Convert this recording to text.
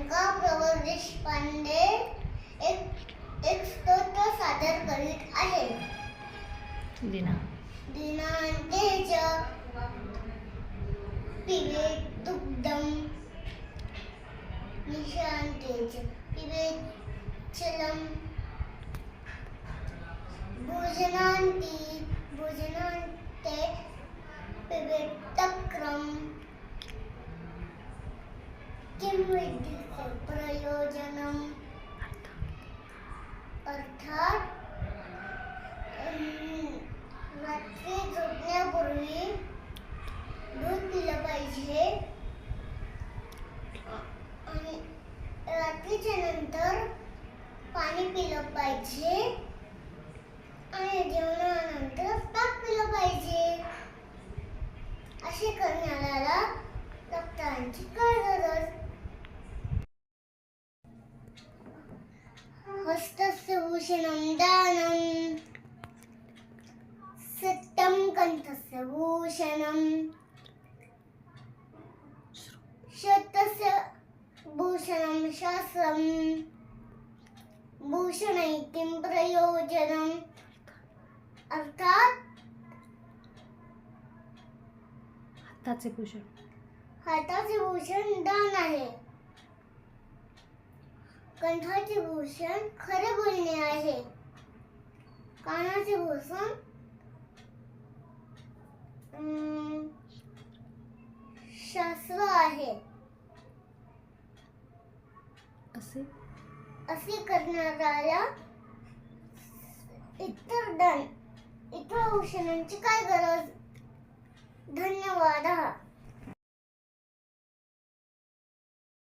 प्रियंका प्रवर देशपांडे एक एक स्तोत्र सादर करीत आहे. दिना. दिनांके च पिबे दुग्धम निशांके च पिबे चलम. भोजनांती पाणी पिलं पाहिजे. आणि जेवणानंतर ताक पिलं पाहिजे. असे करण्याला डॉक्टरांची काय गरज. हस्तस्य भूषणं दानं सत्यं कंठस्य भूषणं शतस्य भूषणं शास्त्रं भूषणै किं प्रयोजनम् अर्थात हाताचे भूषण हाताचे भूषण दान आहे कंठाचे भूषण खरे बोलणे आहे कानाचे भूषण शास्त्र आहे असे असे करणाऱ्याला इतर दान इतर औषधांची काय गरज? धन्यवाद.